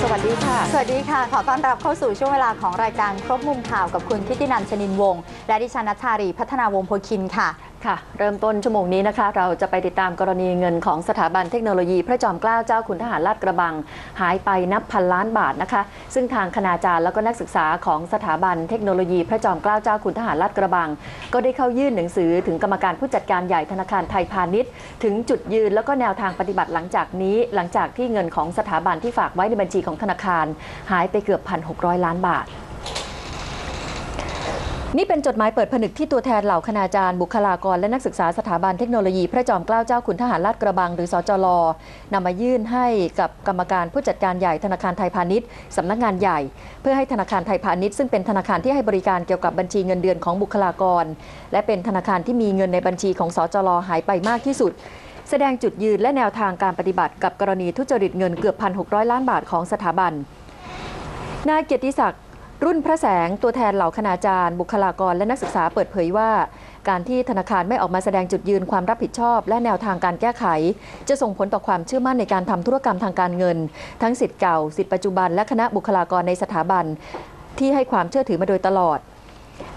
สวัสดีค่ะ สวัสดีค่ะ ขอต้อนรับเข้าสู่ช่วงเวลาของรายการครบมุมข่าวกับคุณทิตินันชนินวงศ์และดิฉันนัชชารีพัฒนาวงโพคินค่ะ ค่ะ เริ่มต้นชั่วโมงนี้นะคะ เราจะไปติดตามกรณีเงินของสถาบันเทคโนโลยี พระจอมเกล้าเจ้าคุณทหารลาดกระบัง หายไปนับพันล้านบาทนะคะ ซึ่งทางคณาจารย์แล้วก็นักศึกษาของสถาบันเทคโนโลยี พระจอมเกล้าเจ้าคุณทหารลาดกระบัง ก็ได้เข้ายื่นหนังสือถึงกรรมการผู้จัดการใหญ่ธนาคารไทยพาณิชย์ ถึงจุดยืนแล้วก็แนวทางปฏิบัติหลังจากนี้ หลังจากที่เงินของสถาบันที่ฝากไว้ในบัญชีของธนาคาร หายไปเกือบ1,600ล้านบาท นี่เป็นจดหมายเปิดผนึกที่ตัวแทนเหล่าคณาจารย์บุคลากรและนักศึกษาสถาบันเทคโนโลยี พระจอมเกล้าเจ้าคุณทหารลาดกระบัง หรือสจลนำมายื่นให้กับกรรมการผู้จัดการใหญ่ธนาคารไทยพาณิชย์สำนักงานใหญ่ เพื่อให้ธนาคารไทยพาณิชย์ซึ่งเป็นธนาคารที่ให้บริการเกี่ยวกับบัญชีเงินเดือนของบุคลากร และเป็นธนาคารที่มีเงินในบัญชีของสจลหายไปมากที่สุดแสดงจุดยืนและแนวทางการปฏิบัติกับกรณีทุจริตเงินเกือบ 1,600 ล้านบาทของสถาบัน นายเกียรติศักดิ์ รุ่นพระแสงตัวแทนเหล่าคณาจารย์ บุคลากรและนักศึกษาเปิดเผยว่า การที่ธนาคารไม่ออกมาแสดงจุดยืนความรับผิดชอบ และแนวทางการแก้ไข จะส่งผลต่อความเชื่อมั่นในการทำธุรกรรมทางการเงิน ทั้งสิทธิ์เก่าสิทธิปัจจุบันและคณะบุคลากรในสถาบัน ที่ให้ความเชื่อถือมาโดยตลอด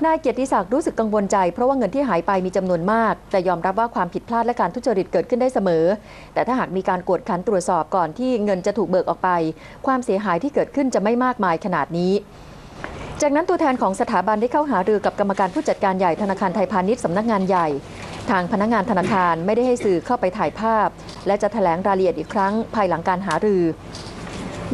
นายเกียรติศักดิ์รู้สึกกังวลใจเพราะว่าเงินที่หายไปมีจำนวนมาก แต่ยอมรับว่าความผิดพลาดและการทุจริตเกิดขึ้นได้เสมอ แต่ถ้าหากมีการกวดขันตรวจสอบก่อนที่เงินจะถูกเบิกออกไป ความเสียหายที่เกิดขึ้นจะไม่มากมายขนาดนี้ จากนั้นตัวแทนของสถาบันได้เข้าหารือกับกรรมการผู้จัดการใหญ่ธนาคารไทยพาณิชย์สำนักงานใหญ่ ทางพนักงานธนาคารไม่ได้ให้สื่อเข้าไปถ่ายภาพ และจะแถลงรายละเอียดอีกครั้ง ภายหลังการหารือ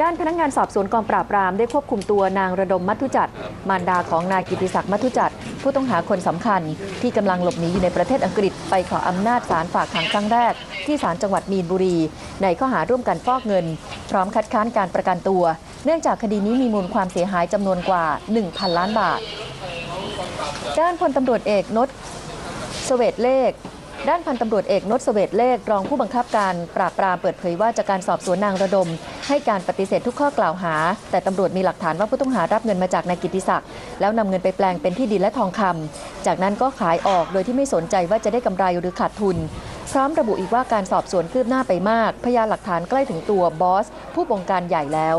ด้านพนักงานสอบสวนกองปราบปรามได้ควบคุมตัวนางระดมมัทุจัดมารดาของนายกิติศักดิ์มัทุจัดผู้ต้องหาคนสำคัญ ที่กำลังหลบหนีอยู่ในประเทศอังกฤษไปขออำนาจศาลฝากขังครั้งแรก ที่ศาลจังหวัดมีนบุรี ในข้อหาร่วมกันฟอกเงิน พร้อมคัดค้านการประกันตัว เนื่องจากคดีนี้มีมูลความเสียหายจำนวนกว่า 1,000 ล้านบาท ด้านพลตำรวจเอกนศเสเวตเลขด้านพันตำรวจเอกนศเสเวตเลขรองผู้บังคับการปราบปรามเปิดเผยว่าจากการสอบสวนนางระดม ให้การปฏิเสธทุกข้อกล่าวหา แต่ตำรวจมีหลักฐานว่าผู้ต้องหารับเงินมาจากนายกิติศักดิ์แล้วนำเงินไปแปลงเป็นที่ดินและทองคำจากนั้นก็ขายออกโดยที่ไม่สนใจว่าจะได้กำไรหรือขาดทุน พร้อมระบุอีกว่าการสอบสวนคืบหน้าไปมาก พยานหลักฐานใกล้ถึงตัวบอส ผู้บงการใหญ่แล้ว